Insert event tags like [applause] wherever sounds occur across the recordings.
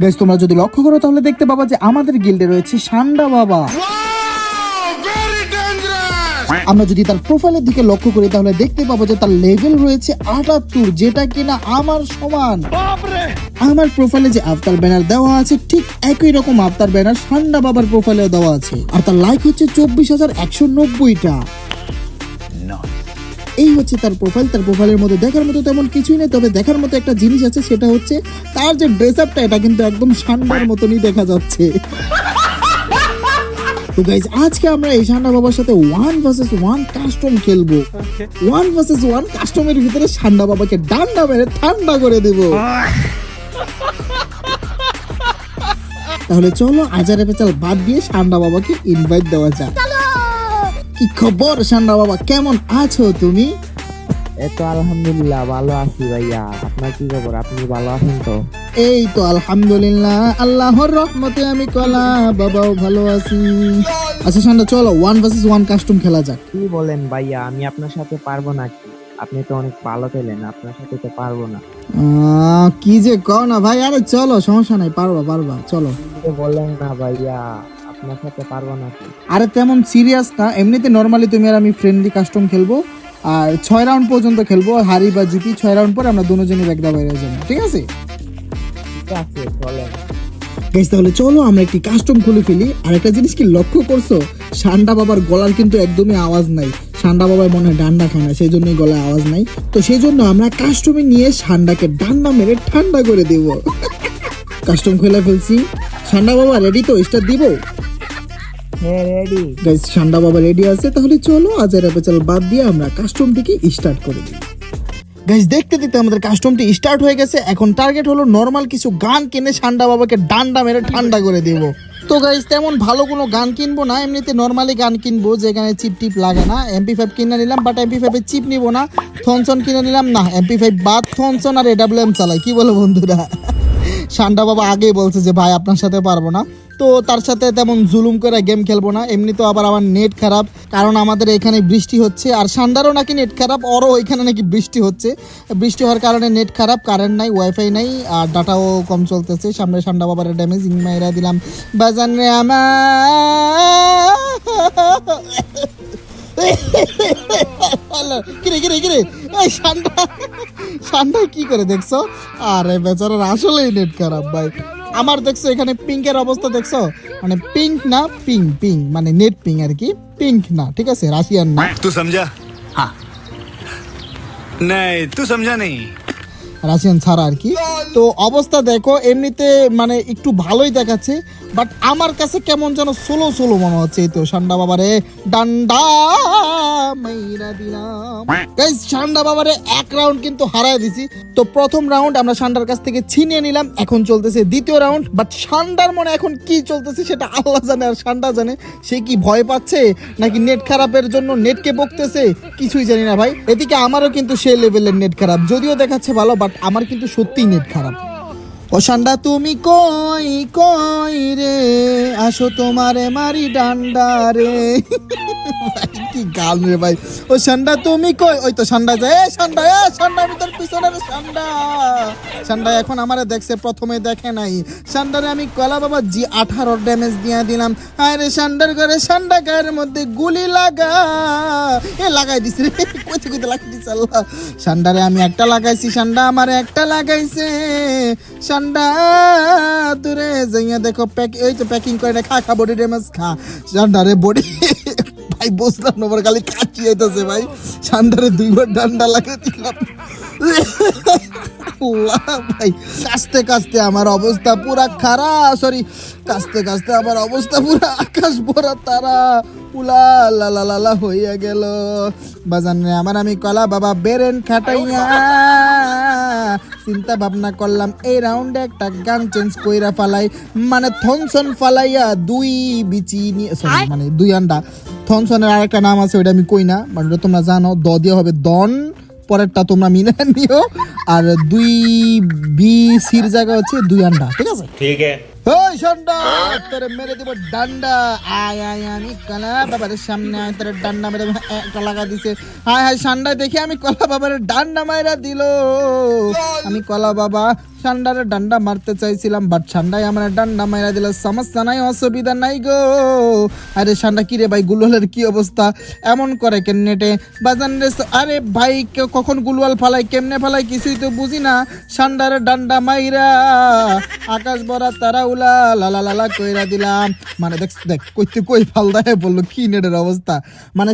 Guys তোমরা যদি লক্ষ্য করো তাহলে দেখতে পাবা যে আমাদের গিল্ডে রয়েছে সান্ডা বাবা। আমরা যদি তার প্রোফাইলের দিকে লক্ষ্য করি তাহলে দেখতে পাবো যে তার লেভেল রয়েছে আটাত্তর যেটা কিনা আমার সমান। আমার প্রোফাইলে যে আফতার ব্যানার দেওয়া আছে ঠিক একই রকম আফতার ব্যানার সান্ডা বাবার প্রোফাইলেও দেওয়া আছে। আর তার লাইক হচ্ছে চব্বিশ হাজার একশো নব্বইটা। এই হচ্ছে তার প্রোফাইল তার প্রোফাইলের মধ্যে দেখার মতো তেমন কিছুই নেই তবে দেখার মতো একটা জিনিস আছে সেটা হচ্ছে তার যে ড্রেস আপটা এটা কিন্তু একদম সান্ডার মতনই দেখা যাচ্ছে। তো গাইজ আজকে আমরা এই সান্ডা বাবার সাথে ওয়ান ভার্সেস ওয়ান কাস্টম খেলব। ওয়ান ভার্সেস ওয়ান কাস্টমের ভিতরে সান্ডা বাবাকে ডান্ডা মেরে ঠান্ডা করে দেব। তাহলে চলো আজারে পেচাল বাদ দিয়ে সান্ডা বাবাকে ইনভাইট দেওয়া যাক। কি খবর সান্ডা বাবা? কেমন আছো তুমি? এই তো আলহামদুলিল্লাহ ভালো আছি ভাইয়া। আপনার কি খবর? আপনি ভালো আছেন তো? এই তো আলহামদুলিল্লাহ আল্লাহর রহমতে আমি কলা বাবাও ভালো আছি। আচ্ছা সান্ডা চলো ওয়ান ভার্সেস ওয়ান কাস্টম খেলা যাক। কি বলেন ভাইয়া আমি আপনার সাথে পারব নাকি? আপনি তো অনেক ভালো খেলেন আপনার সাথে তো পারব না। কি যে কও না ভাই আরে চলো সমস্যা নাই পারবা পারবা চলো। বলেন না ভাইয়া। আপনার পারব নাকি? আরে তেমন সিরিয়াস না। এমনিতে নর্মালি তুমি আর আমি ফ্রেন্ডলি কাস্টম খেলব। আর ছয় রাউন্ড পর্যন্ত খেলব হারি বা জিতি ছয় রাউন্ড পর আমরা দুজনই ব্যাগদা বাইরে যাব। ঠিক আছে? ঠিক আছে চলেন গাইস তাহলে চলো আমরা একটি কাস্টম খুলে ফেলি। আর একটা জিনিস কি লক্ষ্য করছ? সান্ডা বাবার গলার কিন্তু একদমই আওয়াজ নাই। সান্ডা বাবার মনে হয় ডান্ডা খায় না সেই জন্যই গলায় আওয়াজ নাই। তো সেই জন্য আমরা কাস্টমে নিয়ে সান্ডাকে ডান্ডা মেরে ঠান্ডা করে দেব। কাস্টম [laughs] খুলে ফেলছি। সান্ডা বাবা রেডি তো? স্টার্ট দিব? হ্যাঁ সান্ডা বাবা রেডি আছে, তাহলে চলো আজের পেচাল বাদ দিয়ে আমরা কাস্টমটিকে স্টার্ট করে দিই। গাইস দেখতে দেখতে আমাদের কাস্টমটি স্টার্ট হয়ে গেছে, এখন টার্গেট হলো নর্মাল কিছু গান কিনে সান্ডা বাবাকে ডান্ডা মেরে ঠান্ডা করে দেব। তো গাইস তেমন ভালো কোনো গান কিনবো না, এমনিতে নর্মালি গান কিনবো, যেখানে চিপ টিপ লাগে না। এমপি ফাইভ কিনে নিলাম বাট এমপি ফাইভের চিপ নিবো না। থনসন কিনে নিলাম, না এমপি ফাইভ বাদ থনসন আর এডাব্লিউ এম চালাই। কি বলো বন্ধুরা? [laughs] সান্ডা বাবা আগেই বলছে যে, ভাই, আপনার সাথে পারব না। তো তার সাথে তেমন জুলুম করে গেম খেলব না। এমনি তো আবার আমার নেট খারাপ, কারণ আমাদের এখানে বৃষ্টি হচ্ছে। আর সান্ডারও নাকি নেট খারাপ ওরও এখানে নাকি বৃষ্টি হচ্ছে। বৃষ্টি হওয়ার কারণে নেট খারাপ কারেন্ট নাই ওয়াইফাই নাই, আর ডাটাও কম চলতেছে। সামনে সান্ডা বাবার ড্যামেজ মাইরা দিলাম। বাজান রে আমার। [laughs] কিরে কিরে কিরে? এই সান্ডা সান্ডা কি করে দেখছ? আরে বেচারার আসলেই নেট খারাপ, ভাই। আমার দেখছো এখানে পিঙ্কের অবস্থা দেখছো মানে পিঙ্ক না পিং পিং মানে নেট পিং আর কি পিঙ্ক না ঠিক আছে রাশিয়ান না তুই সমঝা হ্যাঁ নাই তুই সমঝা নেই রাশিয়ান ছাড়া আর কি। তো অবস্থা দেখো, এমনিতে মানে একটু ভালোই দেখাচ্ছে বাট আমার কাছে কেমন যেন সোলো সোলো মনে হচ্ছে এই তো সান্ডা বাবারে। ডান্ডা মাইরা দিলাম। সান্ডা বাবারে এক রাউন্ড কিন্তু হারায় দিছি। তো প্রথম রাউন্ড আমরা সান্ডার কাছ থেকে ছিনিয়ে নিলাম, এখন চলতেছে দ্বিতীয় রাউন্ড বাট সান্ডার মনে এখন কি চলতেছে সেটা আল্লাহ জানে আর সান্ডা জানে। সে কি ভয় পাচ্ছে, নাকি নেট খারাপের জন্য নেটকে বকতেছে? কিছুই জানি না ভাই। এদিকে আমারও কিন্তু সে লেভেলের নেট খারাপ, যদিও দেখাচ্ছে ভালো বাট আমার কিন্তু সত্যিই নেট খারাপ। ও সান্ডা তুমি কই কই রে? আসো তোমারে মারি ডান্ডা রে। কি গাল রে ভাই। ও সান্ডা তুমি কই? ওই তো সান্ডা যায় এ সান্ডা এ সান্ডা আমি তোর পিছনে রে সান্ডা। সান্ডা এখন আমারে দেখছে, প্রথমে দেখে নাই। সান্ডারে আমি কলা বাবা জি আঠারো ড্যামেজ দিয়ে দিলাম। আরে সান্ডার করে সান্ডা গায়ের মধ্যে গুলি লাগা। এ লাগাই দিছে রে। কইতে কইতে লাগাই দিছে আল্লাহ। সান্ডারে আমি একটা লাগাইছি, সান্ডা আমারে একটা লাগাইছে। সান্ডা দূরে যাইয়া দেখো প্যাক এই তো প্যাকিং করে নে, খা খা বডি ড্যামেজ খা। সান্ডারে বডি ভাই বসলাম না খালি কাচি হইতাছে ভাই। সান্ডারে দুইবার ডান্ডা লাগাই দিলাম ভাই কাস্তে কাস্তে আমার অবস্থা পুরা খারা সরি কাস্তে কাস্তে আমার অবস্থা পুরা আকাশ ভরা তারা উলা লা লা লা হইয়া গেল। বাজান রে আমার আমি কলা বাবা বেরেন খাটাইয়া। চিন্তা ভাবনা করলাম এই রাউন্ডে একটা গান চেঞ্জ কইরা ফালাই মানে থনসন ফালাইয়া দুই বিচি নিয়ে সরি মানে দুই আন্ডা। থনসনের আরেকটা নাম আছে ওইটা আমি কই না মানে ওটা তোমরা জানো দ দিয়ে হবে দন পরেরটা তোমরা মিনে নিও। আর দুই বি সির জায়গা হচ্ছে দুই আন্ডা ঠিক আছে? ঠিক আছে। ওই সন্ডা মেরে দিব ডান্ডা। আয় আয় আমি কলা বাবার ডান্ডা মেরে সান্ডা দেখে আমি কলা বাবার ডান্ডা মাইরা দিল। আমি কলা বাবা ঠান্ডারে ডান্ডা মারতে চাইছিলাম বাট ঠান্ডায় আমার ডান্ডা মাইরা দিল। সমস্যা নাই, অসুবিধা নাই গো। আরে ঠান্ডা কি রে ভাই গুলওয়ালের কি অবস্থা? এমন করে কেন নেটে? বাজান রে আরে ভাই কখন গুলওয়াল ফালাই কেমনে ফালাই কিছুই তো বুঝি না। ঠান্ডারে ডান্ডা মাইরা, আকাশ বরা তারা উলা লালা লালা কইরা দিলাম মানে দেখ দেখ কইতে কই বলল কি অবস্থা মানে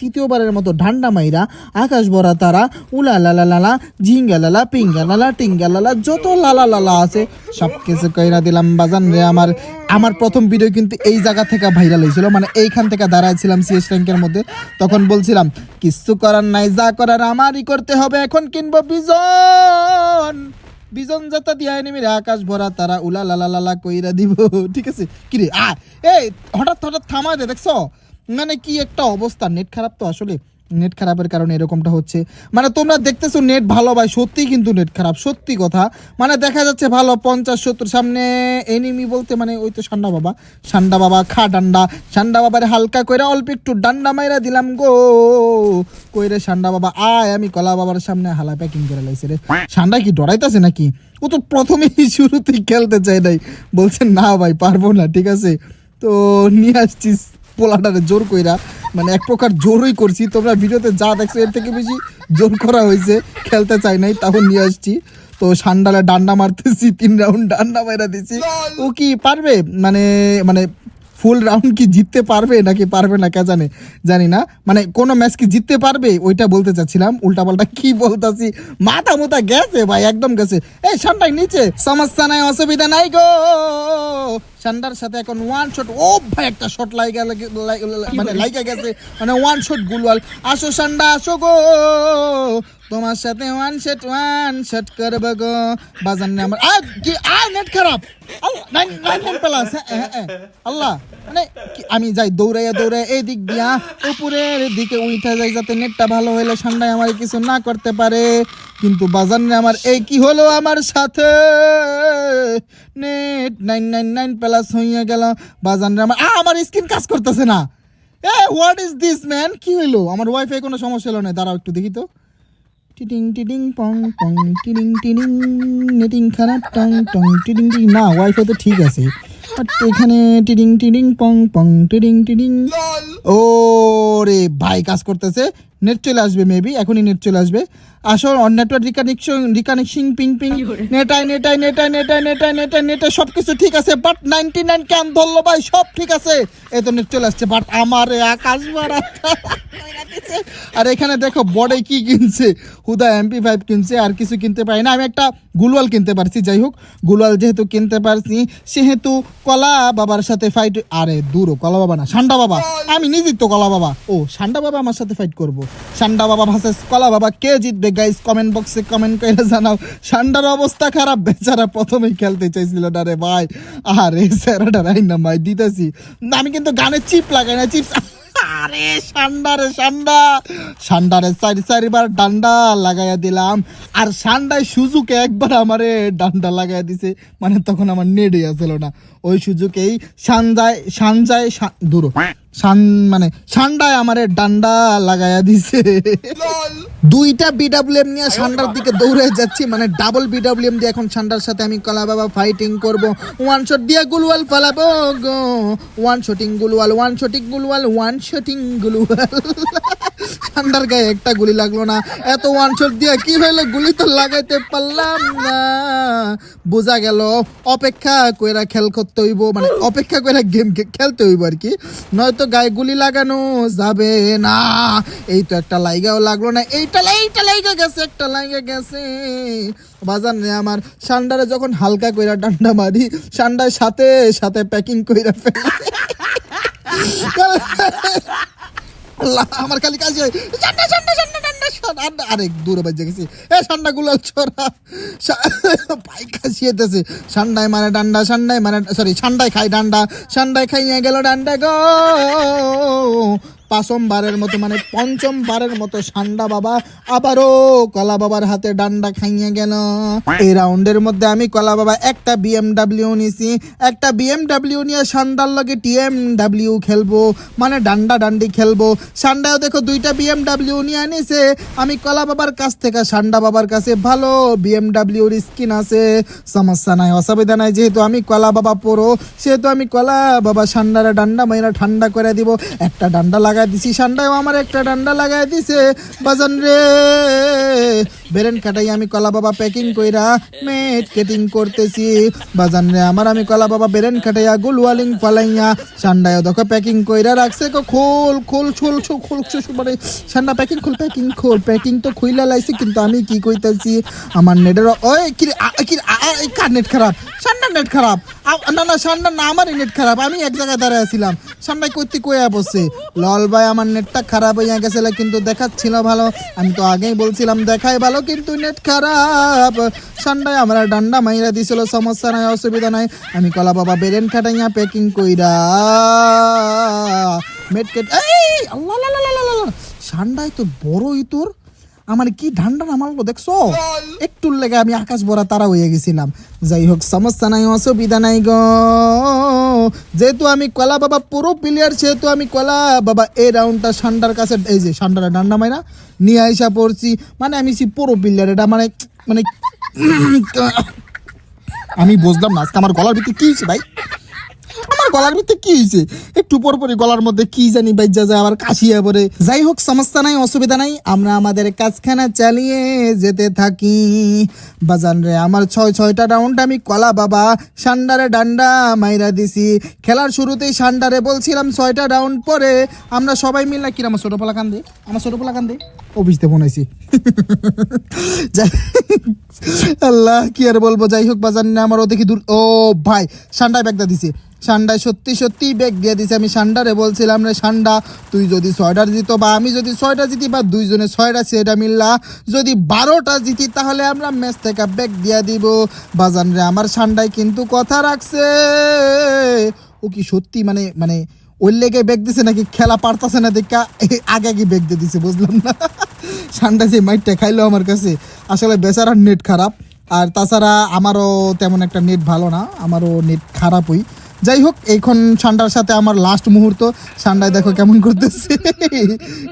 তৃতীয়বারের মতো মাইরা আকাশ তারা উলা লালা লালা ঝিঙ্গা লালা পিঙ্গা লালা টিঙ্গা লালা যত লালা লালা আছে সব কিছু কইরা দিলাম বাজান রে আমার আমার প্রথম ভিডিও কিন্তু এই জায়গা থেকে ভাইরাল হয়েছিল মানে এইখান থেকে দাঁড়াইছিলাম সিএস র্যাঙ্কের মধ্যে তখন বলছিলাম কিছু করার নাই যা করার আমারই করতে হবে এখন কিনবো বিজন বিজন যাতা দিয়া নেমে আকাশ ভরা, তারা উলা লালা লালা কইরা দিব। ঠিক আছে? কি রে? আ এই, হঠাৎ হঠাৎ থামা দে, দেখছ? মানে কি একটা অবস্থা নেট খারাপ তো আসলে। নেট খারাপের কারণে এরকমটা হচ্ছে। মানে তোমরা দেখতেছো নেট ভালো ভাই সত্যি কিন্তু নেট খারাপ, সত্যি কথা। মানে দেখা যাচ্ছে ভালো, পঞ্চাশ, সত্তর, সামনে এনিমি বলতে মানে ওই তো সান্ডা বাবা। সান্ডা বাবা, খা ডান্ডা। সান্ডা বাবারে হালকা কইরা অল্প একটু ডান্ডা মাইরা দিলাম গো। কইরে সান্ডা বাবা, আয়, আমি কলা বাবার সামনে হালা প্যাকিং করে লাইছে রে। সান্ডা কি ডরাইতাছে নাকি? ও তো প্রথমেই শুরুতেই খেলতে চাই নাই। বলছে, না ভাই, পারব না, ঠিক আছে? তো নিয়ে আসছিস পোলাটারে জোর কইরা মানে এক প্রকার জোরই করছি। তোমরা ভিডিওতে যা দেখছ, এর থেকে বেশি জোর করা হয়েছে, খেলতে চাই নাই, তাও নিয়ে আসছি। তো সান্ডালে ডান্ডা মারতেছি, তিন রাউন্ড ডান্ডা মাইরা দিছি। ও কি, পারবে? মানে মানে ফুল রাউন্ড কি জিততে পারবে নাকি পারবে না কে জানে জানি না। মানে কোনো ম্যাচ কি জিততে পারবে ওইটা বলতে চাচ্ছিলাম। উল্টাপাল্টা কি বলতাছি? মাথা মোথা গেছে ভাই একদম গেছে। এই সান্ডাই নিচে। সমস্যা নাই অসুবিধা নাই গো। সান্ডার সাথে এখন ওয়ান শট ও ভাই একটা শট লাইগা লাগে- মানে লাইগা গেছে। মানে ওয়ান শট গুলওয়াল। আসো সান্ডা আসো গো। তোমার সাথে ওয়ান শট ওয়ান শট করব গো। বাজান আমার। আ কি আ নেট খারাপ। নাইন নাইন নাইন প্লাস আল্লাহ মানে আমি যাই দৌড়াইয়া দৌড়াইয়া এই দিক দিয়া উপরের দিকে উঠা যাই যাতে নেটটা ভালো হইলে ঠান্ডায় আমার কিছু না করতে পারে। কিন্তু বাজার আমার এই কি হলো আমার সাথে? Net nine nine nine plus হইয়া গেল। বাজার আমার আ, আমার স্ক্রিন কাজ করতেছে না। এ হোয়াট ইজ দিস ম্যান কি হইল? আমার ওয়াইফাই কোনো সমস্যা হলো না? দাঁড়াও একটু দেখি তো। টিডিং টিডিং পং পং টিডিং টিডিং নেটিং খারাপ টং টং টিডিং টিডিং না ওয়াইফাই তো ঠিক আছে। বাট এখানে টিডিং টিডিং পং পং টিডিং টিডিং ও রে ভাই কাজ করতেছে। নেট চলে আসবে মেবি এখনই নেট চলে আসবে। আসো network reconnection reconnection ping ping নেটাই নেটাই নেটাই নেটাই নেটাই নেটাই নেটাই সব কিছু ঠিক আছে বাট নাইনটি নাইন ক্যান ধরলো ভাই সব ঠিক আছে। এই তো নেট চলে আসছে বাট আমার এ আকাশ মারা আর এখানে দেখো বডে কি কিনছে? হুদা এমপি ফাইভ কিনছে, আর কিছু কিনতে পারি না। আমি একটা গুলওয়াল কিনতে পারছি, যাই হোক। গুলওয়াল যেহেতু কিনতে পারছি, সেহেতু কলা বাবার সাথে ফাইট আরে দূরও কলা বাবা না, সান্ডা বাবা। আমি নিজেই তো কলা বাবা। ও, সান্ডা বাবা আমার সাথে ফাইট করব। সান্ডা বাবা ভার্সেস কলা বাবা, কে জিতবে? গাইস কমেন্ট বক্সে কমেন্ট করে জানাও। সান্ডার অবস্থা খারাপ, বেচারা প্রথমেই খেলতে চাইছিল। না রে ভাই, আরে স্যারাটা রাই না ভাই দিতেছি। আমি কিন্তু গানের চিপ লাগাই না চিপস আরে সান্ডা রে সান্ডা। সান্ডারে চারি চারিবার ডান্ডা লাগাইয়া দিলাম। আর সান্ডায় সুজুকে একবার আমারে ডান্ডা লাগাইয়া দিছে। মানে তখন আমার নেডে আসলো না। ওই সুজুকেই সানজায় সানজায় দূর। মানে সান্ডায় আমারে ডান্ডা লাগাইয়া দিছে। দুইটা বিডাব্লিউএম নিয়ে সান্ডার দিকে দৌড়ে যাচ্ছি মানে ডাবল বিডাব্লিউএম দিয়ে এখন সান্ডার সাথে আমি কলা বাবা ফাইটিং করব। ওয়ান শট দিয়ে গুলওয়াল ফালাবো গো। ওয়ান শটিং গুলওয়াল ওয়ান শটিং গুলওয়াল ওয়ান শটিং গুলওয়াল। সান্ডার গায়ে একটা গুলি লাগল না। এত ওয়ান শট দিয়ে কি হইল গুলি তো লাগাইতে পারলাম না। বোঝা গেল অপেক্ষা কইরা খেল করতে হইব মানে অপেক্ষা কইরা গেম খেলতে হইব আর কি। নয়তো গায়ে গুলি লাগানো যাবে না। এই তো একটা লাইগাও লাগল না। এইটা এইটা লাইগা গেছে, একটা লাইগা গেছে। বাজার নেই আমার, সান্ডারে যখন হালকা কইরা ডান্ডা মারি সান্ডার সাথে সাথে প্যাকিং কইরা ফেলে। আল্লাহ, আমার খালি কাজ হয় আরে, দূরে বাজে গেছি এ ঠান্ডা গুলাল ছড়া। পাই খাসিয়েতেছে ঠান্ডায় মানে ডান্ডা ঠান্ডায় মানে সরি ঠান্ডায় খাই ডান্ডা। ঠান্ডায় খাইয়া গেল ডান্ডা গো। পাঁচমবারের মতো মানে পঞ্চমবারের মতো সান্ডা বাবা আবারও কলা বাবার হাতে ডান্ডা খাইয়ে গেল। এই রাউন্ডের মধ্যে আমি কলা বাবা একটা বিএমডাব্লিউ নিছি। একটা বিএমডাব্লিউ নিয়ে সান্ডার লগে টিএমডাব্লিউ খেলব মানে ডান্ডা ডান্ডি খেলব। সান্ডাও দেখো দুইটা বিএমডাব্লিউ নিয়ে আনিছে আমি কলা বাবার কাছ থেকে সান্ডা বাবার কাছে ভালো বিএমডাব্লিউর স্কিন আছে। সমস্যা নাই, অসুবিধা নাই, যেহেতু আমি কলা বাবা পড়ো সেহেতু আমি কলা বাবা সান্ডারে ডান্ডা মাইরা ঠান্ডা করে দিব। একটা ডান্ডা লাগাই দিছি সান্ডাও আমার একটা ডান্ডা লাগাই দিছে। বাজান রে, বেরেন কাটাই আমি কলা বাবা প্যাকিং কইরা মেট কেটিং করতেছি। বাজান রে, আমার আমি কলা বাবা বেরেন কাটাইয়া গুলওয়ালিং পালাইয়া সান্ডায় দেখো প্যাকিং কইরা রাখছে কো খোল খোল খোল ছু মানে সান্ডা প্যাকিং খোল প্যাকিং খোল প্যাকিং তো খুইলা লাইছি, কিন্তু আমি কি কইতাছি? আমার নেটের ওই কি কি কার নেট খারাপ? সান্ডার নেট খারাপ। না না সান্ডার না, আমারই নেট খারাপ। আমি এক জায়গায় দাঁড়ায় আছিলাম সান্ডাই কইতে কইয়া বসছে লল ভাই, আমার নেটটা খারাপ হইয়া গেছিল কিন্তু দেখাচ্ছিল ভালো। আমি তো আগেই বলছিলাম দেখাই ভালো, কিন্তু নেট খারাপ। সান্ডায় আমার ডান্ডা মাইরা দিছিল, সমস্যা নাই, অসুবিধা নাই। আমি কলা বাবা বেরেন খাটাইয়া প্যাকিং কইরা মেটকেট এই, আল্লাহ। সান্ডায় তো বড়ই তোর আমার কি ঠান্ডা নামালো দেখছ? একটুর লেগে আমি আকাশ ভরা তারা হয়ে গেছিলাম। যাই হোক, সমস্যা নাই, অসুবিধা নাই গো। যেহেতু আমি কলা বাবা পুরো প্লেয়ার সেহেতু আমি কলা বাবা এই রাউন্ডটা সান্ডার কাছে, এই যে সান্ডারা ডান্ডা মাইরা নিয়ে আইসা পড়ছি। মানে আমি সি পুরো প্লেয়ার এটা মানে মানে আমি বুঝলাম না, আজকে আমার গলার ভিতরে কি হয়েছে ভাই? আমার গলার ভিতরে কি হয়েছে একটু পর গলার মধ্যে কি জানি বাইজা যায়, আবার কাশিয়া পরে যাই হোক, সমস্যা নাই, অসুবিধা নাই। আমরা আমাদের কাজখানা চালিয়ে যেতে থাকি। বাজান রে, আমার ছয় ছয়টা রাউন্ড আমি কলা বাবা, সান্ডারে ডান্ডা মাইরা দিছি। খেলার শুরুতেই সান্ডারে বলছিলাম ছয়টা রাউন্ড পরে আমরা সবাই মিলে কিরা আমার ছোট পোলা কান্দে? আমার ছোট পোলা কান্দে? অফিসতে ফোনাইছি [laughs] আল্লাহ, কি আর বলব? যাই হোক বাজার না ও দেখি দূর ও ভাই, সান্ডায় ব্যাগটা দিছে। সান্ডায় সত্যি সত্যি ব্যাগ দিয়ে দিছে। আমি সান্ডারে বলছিলাম রে, সান্ডা, তুই যদি ছয়টা জিতো বা আমি যদি ছয়টা জিতি বা দুইজনে ছয়টা সেটা মিললা, যদি বারোটা জিতি তাহলে আমরা ম্যাচ থেকে ব্যাগ দিয়ে দিব। বাজান রে, আমার সান্ডায় কিন্তু কথা রাখছে। ও কি সত্যি মানে মানে ওই লেগে ব্যাগ দিছে নাকি খেলা পারতাছে না দেখা? আগে আগে ব্যাগ দিয়ে দিছে, বুঝলাম না। ঠান্ডা যে মাইটটা খাইলো আমার কাছে, আসলে বেচারার নেট খারাপ। আর তাছাড়া আমারও তেমন একটা নেট ভালো না, আমারও নেট খারাপই। যাই হোক এইখন সান্ডার সাথে আমার লাস্ট মুহূর্ত। সান্ডায় দেখো কেমন করতেছে।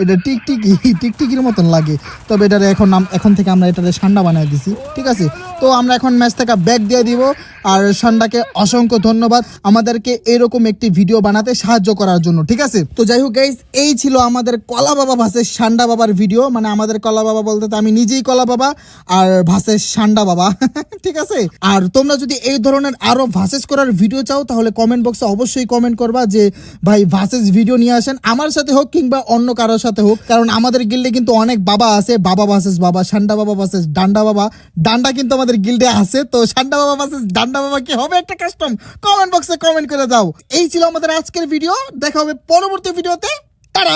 এটা টিকটিকি, টিকটিকির মতন লাগে। তবে এটারে এখন এখন থেকে আমরা এটাতে সান্ডা বানিয়ে দিছি। ঠিক আছে? তো আমরা এখন ম্যাচ থেকে ব্যাক দিয়ে দিব। আর সান্ডাকে অসংখ্য ধন্যবাদ আমাদেরকে এরকম একটি ভিডিও বানাতে সাহায্য করার জন্য, ঠিক আছে? তো যাই হোক গাইজ এই ছিল আমাদের কলা বাবা ভাসের সান্ডা বাবার ভিডিও। মানে আমাদের কলা বাবা বলতে তো আমি নিজেই কলা বাবা, আর ভাসের সান্ডা বাবা, [laughs] ঠিক আছে? আর তোমরা যদি এই ধরনের আরও ভাসেস করার ভিডিও চাও, তাহলে কমেন্ট বক্সে অবশ্যই কমেন্ট করবা যে, ভাই, ভাসেস ভিডিও নিয়ে আসেন আমার সাথে হোক কিংবা অন্য কারোর সাথে হোক। কারণ আমাদের গিল্ডে কিন্তু অনেক বাবা আছে, বাবা ভাসেস বাবা, সান্ডা বাবা ভাসেস ডান্ডা বাবা। ডান্ডা কিন্তু আমাদের গিল্ডে আছে, তো সান্ডা বাবা ভাসেস ডান্ডা বাবা, কি হবে একটা কাস্টম কমেন্ট বক্সে কমেন্ট করে দাও। এই ছিল আমাদের আজকের ভিডিও দেখা হবে পরবর্তী ভিডিওতে তারা